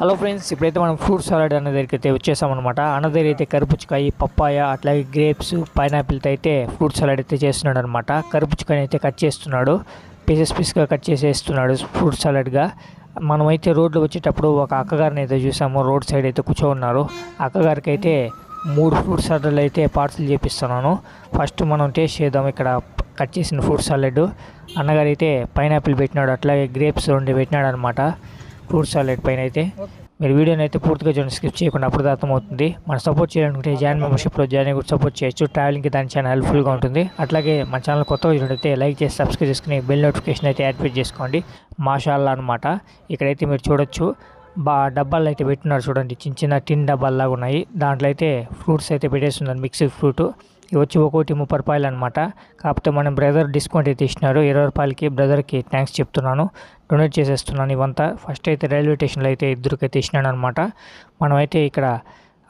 Hello friends ఇప్పుడైతే మనం fruit salad అన్న దగ్గరికి అయితే వచ్చేసామన్నమాట. అన్న దగ్గర అయితే కరుపుచ్చుకాయ పప్పాయ అట్లాగే గ్రేప్స్ పైనాపిల్తో అయితే ఫ్రూట్ సలాడ్ అయితే చేస్తున్నాడు అనమాట కరుపుచ్చుకాయని అయితే కట్ చేస్తున్నాడు. పీసెస్ పీస్గా కట్ చేసేస్తున్నాడు ఫ్రూట్ సలాడ్గా. మనమైతే రోడ్లో వచ్చేటప్పుడు ఒక అక్కగారిని అయితే చూసాము. రోడ్ సైడ్ అయితే కూర్చో ఉన్నారు అక్కగారికి అయితే మూడు ఫ్రూట్ సలాడ్లు అయితే పార్సల్ చేపిస్తున్నాను. ఫస్ట్ మనం టేస్ట్ చేద్దాం ఇక్కడ కట్ చేసిన ఫ్రూట్ సలాడ్ అన్నగారు అయితే పైనాపిల్ పెట్టినాడు అట్లాగే గ్రేప్స్ రెండు పెట్టినాడు అనమాట ఫ్రూట్ సాలెడ్ పైన అయితే. మీరు వీడియోని అయితే పూర్తిగా చూడండి స్కిప్ చేయకుండా అప్పుడు అర్థమవుతుంది. మనం సపోర్ట్ చేయాలనుకుంటే జాయిన్ మెంబర్షిప్లో జాయిన్ కూడా సపోర్ట్ చేయొచ్చు. ట్రావెలింగ్కి దాని చాలా హెల్ప్ఫుల్గా ఉంటుంది. అట్లాగే మన ఛానల్ కొత్తగా చూడైతే లైక్ చేసి సబ్స్క్రైబ్ చేసుకుని బెల్ నోటిఫికేషన్ అయితే యాక్టివేట్ చేసుకోండి. మాషాల్లా అనమాట ఇక్కడైతే మీరు చూడొచ్చు. బా డబ్బాలు అయితే పెట్టినారు చూడండి. చిన్న చిన్న టిన్ డబ్బాల్లాగా ఉన్నాయి. దాంట్లో అయితే ఫ్రూట్స్ అయితే పెట్టేస్తున్నారు మిక్స్డ్ ఫ్రూట్. ఇవి వచ్చి ఒక్కోటి ముప్పై రూపాయలు అనమాట కాకపోతే మన బ్రదర్ డిస్కౌంట్ అయితే ఇచ్చినారు. ఇరవై రూపాయలకి బ్రదర్కి థ్యాంక్స్ చెప్తున్నాను. డొనేట్ చేసేస్తున్నాను ఇవంతా. ఫస్ట్ అయితే రైల్వే స్టేషన్లో అయితే ఇద్దరికైతే ఇచ్చినాను అనమాట మనమైతే ఇక్కడ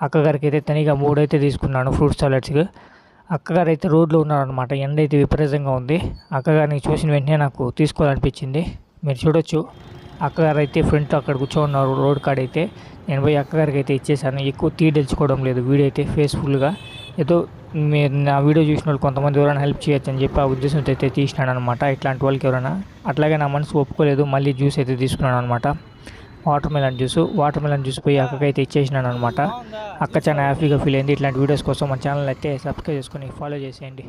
అక్కగారికి అయితే తనిగా అయితే తీసుకున్నాను ఫ్రూట్ సాలెడ్స్కి. అక్కగారు అయితే రోడ్లో ఉన్నారనమాట ఎండ అయితే విపరీతంగా ఉంది. అక్కగారిని చూసిన వెంటనే నాకు తీసుకోవాలనిపించింది. మీరు చూడొచ్చు. అక్కగారు అయితే ఫ్రంట్ అక్కడ కూర్చోన్నారు రోడ్ కాడ అయితే నేను పోయి అక్కగారికి అయితే ఇచ్చేసాను. ఎక్కువ తీడెల్చుకోవడం లేదు. వీడియో అయితే ఫేస్ఫుల్గా ఏదో మీరు నా వీడియో చూసిన వాళ్ళు కొంతమంది ఎవరైనా హెల్ప్ చేయొచ్చు అని చెప్పి ఆ ఉద్దేశంతో అయితే తీసినాను అనమాట ఇట్లాంటి వాళ్ళకి ఎవరైనా అట్లాగే నా మనసు ఒప్పుకోలేదు మళ్ళీ జ్యూస్ అయితే తీసుకున్నాను అనమాట watermelon juice watermelon juice పోయి అక్కకైతే ఇచ్చేసినాను అనమాట అక్క చాలా హ్యాపీగా ఫీల్ అయింది. ఇట్లాంటి వీడియోస్ కోసం మన ఛానల్ అయితే సబ్స్క్రైబ్ చేసుకొని ఫాలో చేసేయండి.